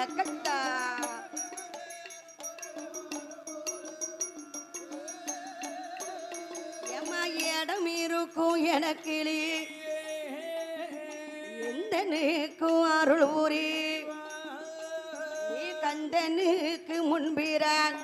தக்கத்தா. எம்மா இடம் இருக்கும் எனக்கிளி. எந்த நீக்கும் அருள் ஊரி நீ கந்தனுக்கு முன்பிறான்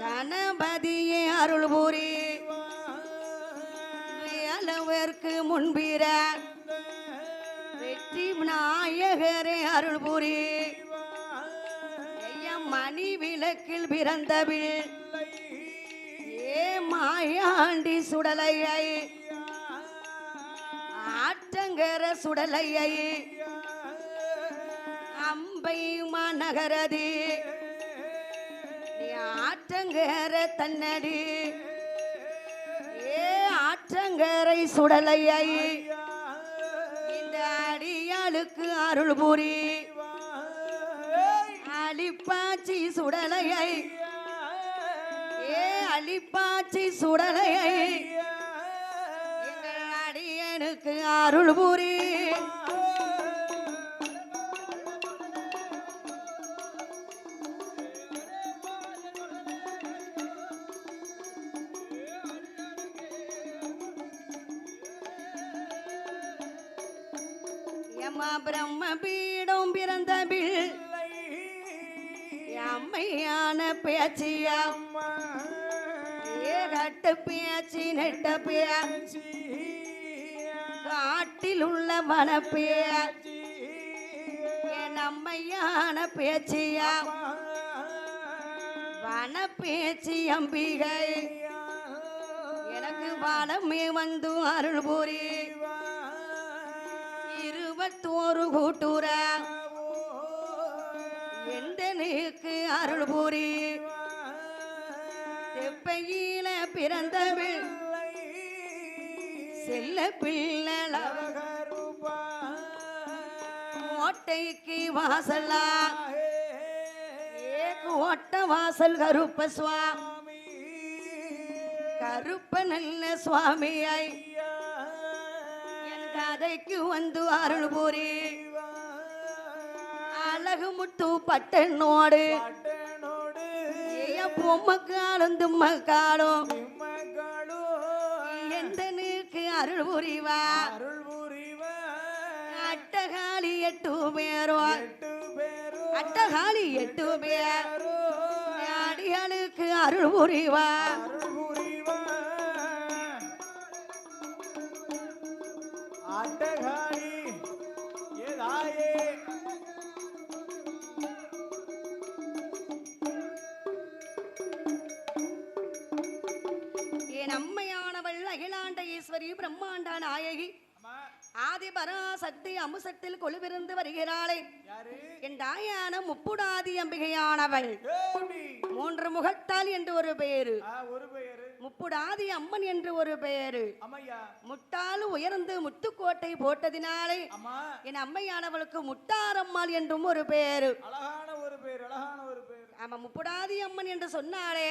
கணபதியே அருள் பூரி அளவிற்கு முன்பிறான் வெற்றி நாயகர் அருள் புரி மணி விளக்கில் பிறந்தவிழ் ஏ மாயாண்டி சுடலையை. ஆற்றங்கர சுடலையை. அம்பை மாநகரதி. நீ ஆற்றங்கர தன்னடி. ஏ ஆற்றங்கரை சுடலையை. அடியாளுக்கு அருள் புரி. அலிப்பாச்சி சுடலையை. ஏ அலிப்பாச்சி சுடலையை. எங்கள் அடியனுக்கு அருள் புரி. யமா பிரம்ம பீடம் பிறந்த அம்மையான பேச்சியா? ஏ கட்டு பேச்சி நெட்ட பேச்சி. காட்டில் உள்ள வனப்பே என் அம்மையான பேச்சியா? வன பேச்சி அம்பிகை. எனக்கு வனமே வந்து அருள் புரி தோறு கூட்டுற எந்தனுக்கு அருள் பூரி. தெப்பையில பிறந்தவள் செல்ல பிள்ளை கோட்டைக்கு வாசலா ஓட்ட கோட்ட வாசல் கருப்ப சுவாமி கருப்ப நல்ல சுவாமியை. கதைக்கு வந்து அருள் புரி. அழகு முத்து பட்டனோடு. பொம்மக்காலும் தும்மக்காலும். எந்த நீக்கு அருள் புரிவா? அட்டகாளி எட்டு பேரோ அட்டகாளி எட்டு பேர் அடியாளுக்கு அருள் புரிவா? அமுசத்தில் கொலுவிருந்து வருகிறாளே. என் தாயான முப்புடாதி அம்பிகையானவள். மூன்று முகத்தால் என்று ஒரு பெயரு. ஒரு பெயரு. முப்புடாதி அம்மன் என்று ஒரு பெயரு. முட்டால் உயர்ந்து முத்துக்கோட்டை போட்டதினாலே அம்மா. என் அம்மையானவளுக்கு முட்டாரம்மாள் என்றும் ஒரு பெயரு. அழகான ஒரு பேர் அழகான ஒரு பேர் ஆமா முப்புடாதி அம்மன் என்று சொன்னாலே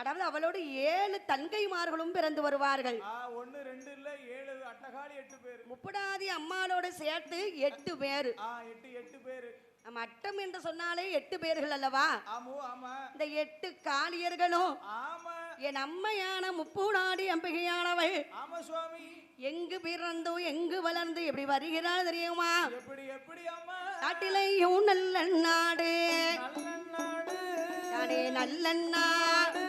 அதாவது அவளோடு ஏழு தன்கைமார்களும் பிறந்து வருவார்கள். ஒண்ணு ரெண்டு இல்ல ஏழு அட்டகாலி எட்டு பேர். முப்புடாதி அம்மாளோடு சேர்த்து எட்டு பேரு. எட்டு எட்டு பேரு. நம்ம அட்டம் என்று சொன்னாலே எட்டு பேர்கள் அல்லவா? இந்த எட்டு காளியர்களும் ஆமா. என் அம்மையான முப்புடாடி அம்பிகையானவள். ஆமா சுவாமி. எங்கு பிறந்தோ எங்கு வளர்ந்து எப்படி வருகிறாள் தெரியுமா? எப்படி எப்படி அம்மா? நாட்டிலையும் நல்ல நாடு. நாடு. நல்ல நாடு.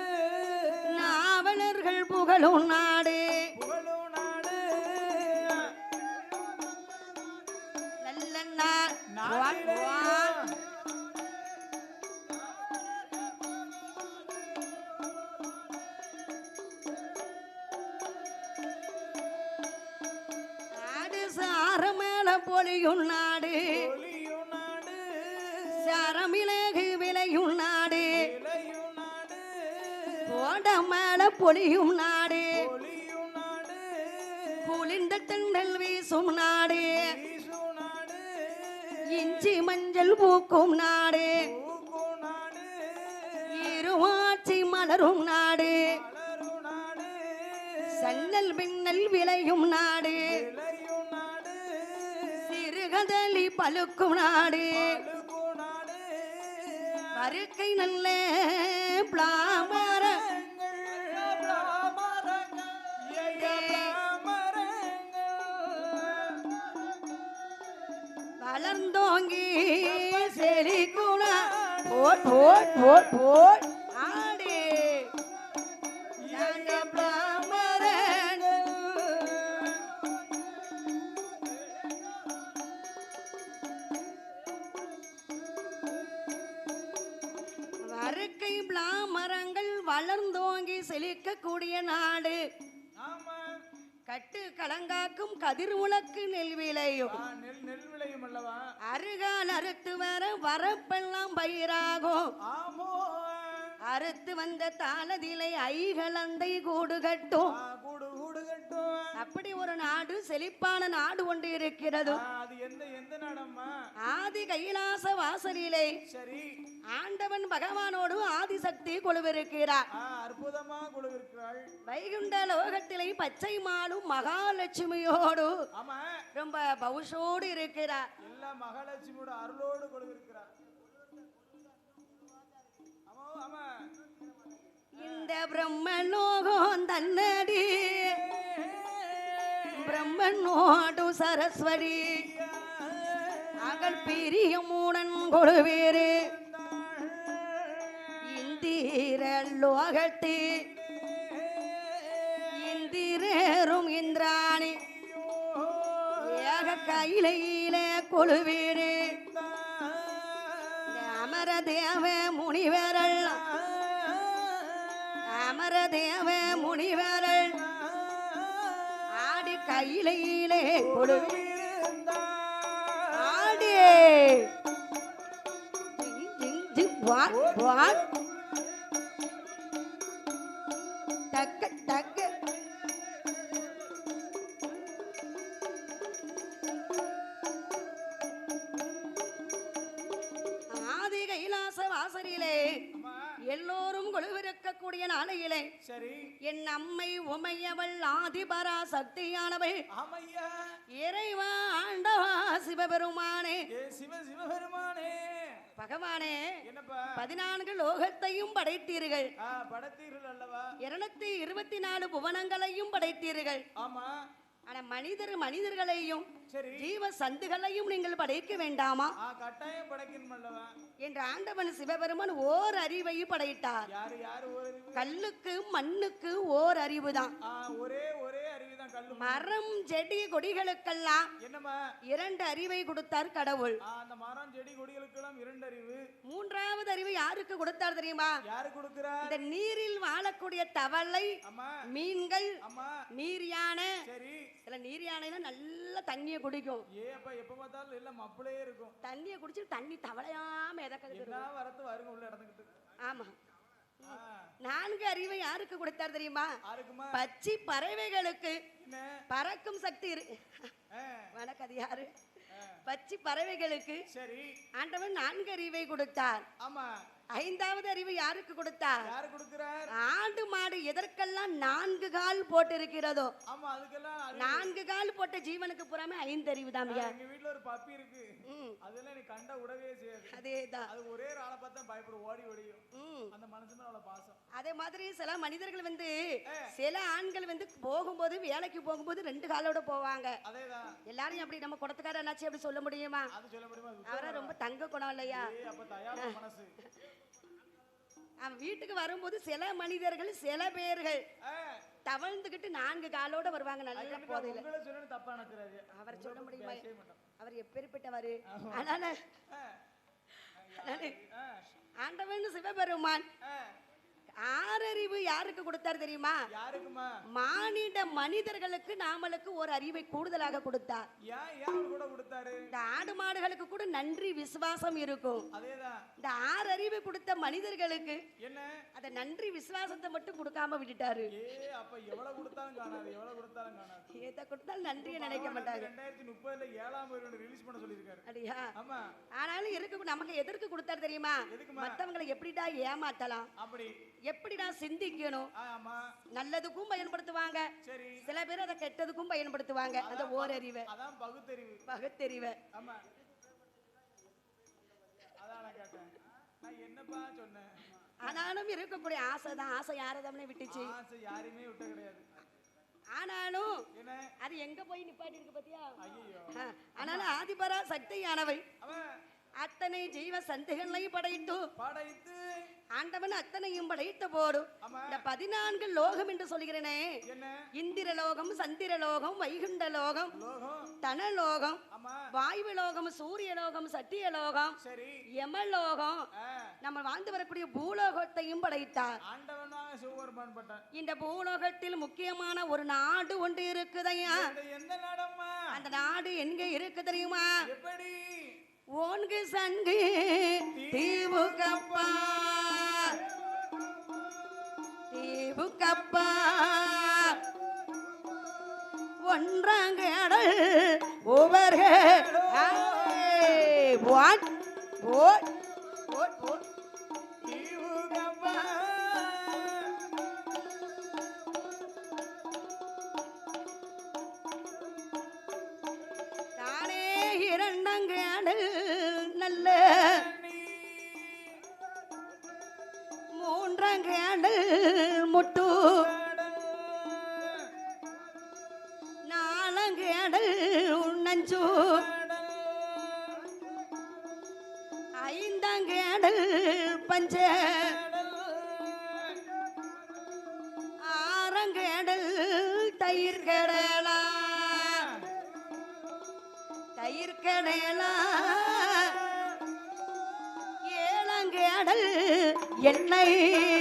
நாவலர்கள் புகழும் நாடு. நல்ல நாடு. பொலியும் நாடு. சரமிளகு விளையும் நாடு. இலையும் நாடு. போட மேல பொலியும் நாடு. குளிர்ந்த தென்றல் வீசும் நாடு. இஞ்சி மஞ்சள் பூக்கும் நாடு. இருவாட்சி மலரும் நாடு. சன்னல் பின்னல் விளையும் நாடு. காதலி பழுக்கும் நாடு. வருக்கை நல்ல பிளாமர வளர்ந்தோங்கி செழிக்குணா போட் போட் போட் போட். கட்டு கலங்காக்கும் கதிர் முழக்கு நெல் விளையும் நெல் நெல் விளையும் அல்லவா? அருகால் அறுத்து வர வரப்பெல்லாம் பயிராகும். அறுத்து வந்த தாளதிலை ஐகலந்தை கூடு கட்டும். அப்படி ஒரு நாடு செழிப்பான நாடு ஒன்று இருக்கிறது? ஆ, அது எந்த எந்த நாடம்மா? ஆதி கைலாச வாசலிலே சரி. ஆண்டவன் பகவானோடு ஆதிசக்தி கொழுவிருக்கிறார். அற்புதமா குழு இருக்கிறாள் வைகுண்ட லோகத்திலே பச்சை மாடும் மகாலட்சுமியோடு ஆமா. ரொம்ப பவுஷோடு இருக்கிறார். எல்லா மகாலட்சுமியோட அருளோடு குழு இருக்கிறார் ஆமா ஆமா. இந்த பிரம்மலோகம் தன்னடி. பிரம்மனோடு சரஸ்வதி அகல் பிரியமுடன் கொழுவேறு. இந்திர லோகத்தி. இந்திராணி. ஏக கையில கொழுவேறு. அமரதேவ முனிவரல். அமரதேவ கையிலே ஆடி. வாட் வாட் உமையவள் ஆதிபரா சக்தியானவள். இறைவா ஆண்டவா சிவபெருமானே. சிவ சிவபெருமானே. பகவானே பதினான்கு லோகத்தையும் படைத்தீர்கள். படத்தீர்கள் அல்லவா? இருநூத்தி இருபத்தி நாலு புவனங்களையும் படைத்தீர்கள். ஆமா. ஆனா மனிதர் மனிதர்களையும் ஜீவ சந்துகளையும் நீங்கள் படைக்க வேண்டாமா? கட்டாயம் படைக்கணும் என்று ஆண்டவன் சிவபெருமான் ஓர் அறிவை படைத்தார். யாரு யாரு ஒரு அறிவு கல்லுக்கு மண்ணுக்கு ஓர் அறிவுதான் ஆ ஒரே ஒரே அறிவுதான் கல்லு மரம் செடி கொடிகளுக்கெல்லாம் இரண்டு அறிவை கொடுத்தார் கடவுள். ஆ, அறிவு யாருக்கு கொடுத்தார் தெரியுமா? யாரு இந்த நீரில் வாழக்கூடிய தவளை மீன்கள் நீர் யானை சில நீர் யானைனா நல்ல தண்ணியை குடிக்கும். ஏ அப்பா எப்ப பார்த்தாலும் எல்லாம் மப்பிளே இருக்கும். தண்ணியை குடிச்சு தண்ணி தவளையாம என்ன எதக்க வரத்து வருங்க உள்ள இடத்துக்கிட்டு ஆமா. நான்கு அறிவை யாருக்கு கொடுத்தார் தெரியுமா? பச்சி பறவைகளுக்கு பறக்கும் சக்தி இரு. ஆ, வணக்கம் அது யாரு? பச்சி பறவைகளுக்கு சரி. ஆண்டவன் நான்கு அறிவை கொடுத்தார். ஆமா. ஐந்தாவது அறிவு யாருக்கு கொடுத்தார் யாரு கொடுக்கிறார்? ஆடு மாடு எதற்கெல்லாம் நான்கு கால் போட்டு இருக்கிறதோ ஆமா அதுக்கெல்லாம். நான்கு கால் போட்ட ஜீவனுக்கு புறாம ஐந்து அறிவு தான் எங்க வீட்ல ஒரு பப்பி இருக்கு. அதெல்லாம் நீ கண்ட விடவே செய்யாது. அதேதான் அது ஒரே ஒரு ஆளை பார்த்தா பயப்படும் ஓடி ஓடியும் அந்த மனுஷன் அவ்வளவு பாசம். அதே மாதிரி சில மனிதர்கள் வந்து சில ஆண்கள் வந்து போகும்போது வேலைக்கு போகும்போது ரெண்டு காலோட போவாங்க. அதேதான் எல்லாரையும் அப்படி நம்ம குடத்துக்கார என்னாச்சு அப்படி சொல்ல முடியுமா? அது சொல்ல முடியுமா? அது அவரா ரொம்ப தங்க குணம் இல்லையா? அப்ப தயார மனசு. அவன் வீட்டுக்கு வரும்போது சில மனிதர்கள் சில பேர்கள் தவழ்ந்துகிட்டு நான்கு காலோட வருவாங்க நல்ல போதையில. அவர் சொல்ல முடியுமா? அவர் எப்பேற்பட்டவரு? அதனால ஆண்டவன் சிவபெருமான் ஆறறிவு யாருக்கு கொடுத்தார் தெரியுமா? மானிட மனிதர்களுக்கு நாமளுக்கு ஒரு அறிவை கூடுதலாக கொடுத்தாரு? இந்த ஆடு மாடுகளுக்கு கூட நன்றி விசுவாசம் இருக்கும். இந்த ஆறு அறிவு கொடுத்த மனிதர்களுக்கு என்ன? அந்த நன்றி விசுவாசத்தை மட்டும் கொடுக்காம விட்டுட்டாரு. எவ்வளவு கொடுத்தாலும் காணாது எவ்வளவு கொடுத்தாலும் காணாது. ஏத்த கொடுத்தாலும் நன்றியை நினைக்க மாட்டாங்க ரெண்டாயிரத்தி முப்பதுல ஏழாம் ஒரு ரிலீஸ் பண்ண சொல்லியிருக்காரு. அப்படியா? ஆமா. ஆனாலும் இருக்கு நமக்கு எதற்கு கொடுத்தாரு தெரியுமா? மத்தவங்களை எப்படிடா ஏமாத்தலாம்? அப்படி. எப்படிடா சிந்திக்கணும்? நல்லதுக்கும் பயன்படுத்துவாங்க. சில பேர் அதை கெட்டதுக்கும் பயன்படுத்துவாங்க. அந்த ஓரறிவை. பகுத்தறிவு. பகுத்தறிவை. ஆமா. கேட்டேன். நான் என்னப்பா சொன்னேன்? ஆனாலும் இருக்கக்கூடிய ஆசை தான் ஆசை யாரை தானே விட்டுச்சு ஆசை யாரையுமே விட்ட கிடையாது. ஆனாலும் அது எங்க போய் நிப்பாட்டி இருக்கு பாத்தியா ஆனாலும் ஆதிபரா சக்தியானவை அவன் அத்தனை ஜீவ சந்தைகளையும் படைத்து. படைத்து. ஆண்டவன் அத்தனையும் படைத்த போடும் ஆமா. இந்த பதினான்கு லோகம் என்று சொல்கிறேனே. இந்திர லோகம் சந்திர லோகம் வைகுண்ட லோகம். லோகம் தனலோகம் வாயு லோகம் சூரிய லோகம் சத்திய லோகம் யமலோகம் நம்ம வாழ்ந்து வரக்கூடிய பூலோகத்தையும் படைத்தார். இந்த பூலோகத்தில் முக்கியமான ஒரு நாடு ஒன்று இருக்குதையா? அந்த நாடு எங்க இருக்கு தெரியுமா? ஓன்கு சங்கு தீவு கப்பா. தீவு கப்பா. ஒன்றாங்கடல் ஒவ்வொரு வாட் ஓட் மேடல் பஞ்ச ஆறங்கடல் தயிர் கடலா. தயிர் கடலா. ஏழங்கடல் எண்ணெய்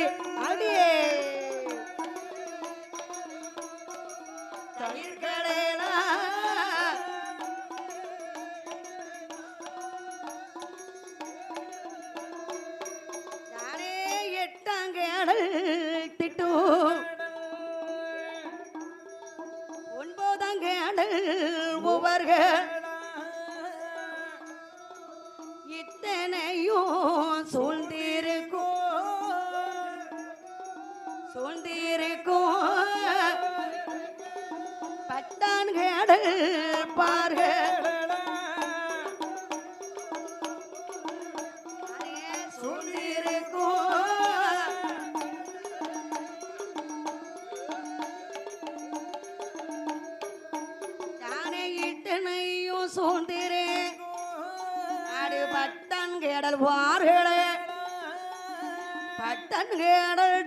சூழ்ந்திருக்கும் பட்டன் கேடல்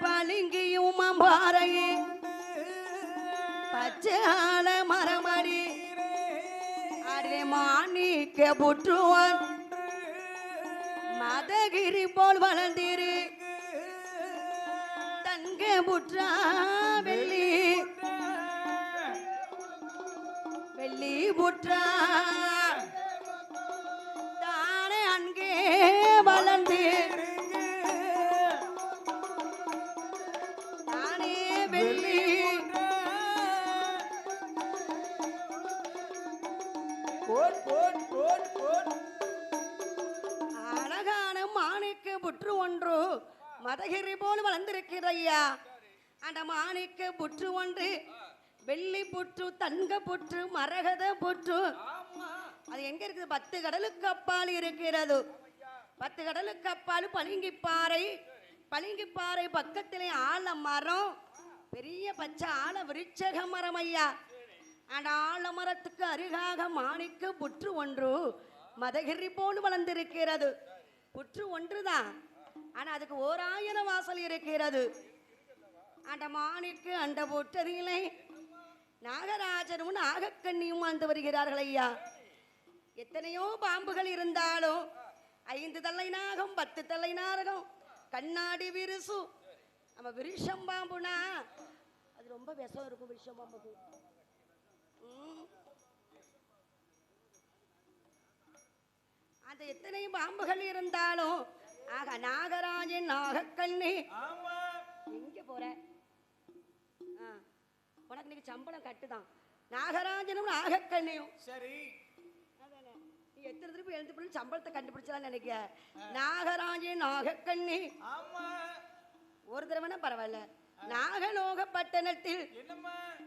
பளிங்கியும் அம்பாறை பச்சால மரமடி. அடே மாணிக்க புற்றுவான். மதகிரி போல் வளர்ந்திரு. தங்க புற்றா வெள்ளி. வெள்ளி புற்றா. வெள்ளி புற்று தங்க புற்று மரகத புற்று. அது எங்க இருக்குது? பத்து கடலுக்கு அப்பால் இருக்கிறது. பத்து கடலுக்கு அப்பால் பளிங்கிப்பாறை. பளிங்கிப்பாறை பக்கத்திலே ஆல மரம். பெரிய பச்சை ஆல விருட்சக மரம் ஐயா. அந்த ஆலமரத்துக்கு அருகாக மாணிக்க புற்று ஒன்று மதகிரி போல் வளர்ந்திருக்கிறது. புற்று ஒன்றுதான். ஆனா அதுக்கு ஓராயிரம் வாசல் இருக்கிறது. அந்த மாணிக்கு அந்த புற்றதிலே நாகராஜனும் நாகக்கண்ணியும் வாழ்ந்து வருகிறார்கள் ஐயா. எத்தனையோ பாம்புகள் இருந்தாலும் ஐந்து தலை நாகம் பத்து தலை நாகம் கண்ணாடி விரிசு. நம்ம விருஷம் பாம்புனா அது ரொம்ப விஷம் இருக்கும் விருஷம் பாம்புக்கு. அந்த எத்தனை பாம்புகள் இருந்தாலும் ஆக நாகராஜன் நாகக்கண்ணி. எங்க போற? இன்னைக்கு சம்பளம் கட்டுதான். நாகராஜனும் நாகக்கண்ணியும். சரி. நீ எத்தனை திருப்பி எழுந்து பண்ணி சம்பளத்தை கண்டுபிடிச்சலாம் நினைக்க நாகராஜே நாகக்கண்ணி. ஆமா. ஒரு தடவைனா பரவாயில்ல. நாகலோக பட்டணத்தில்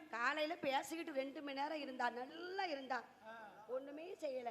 காலையில பேசிக்கிட்டு ரெண்டு மணி நேரம் இருந்தா நல்லா இருந்தா. ஒண்ணுமே செய்யல.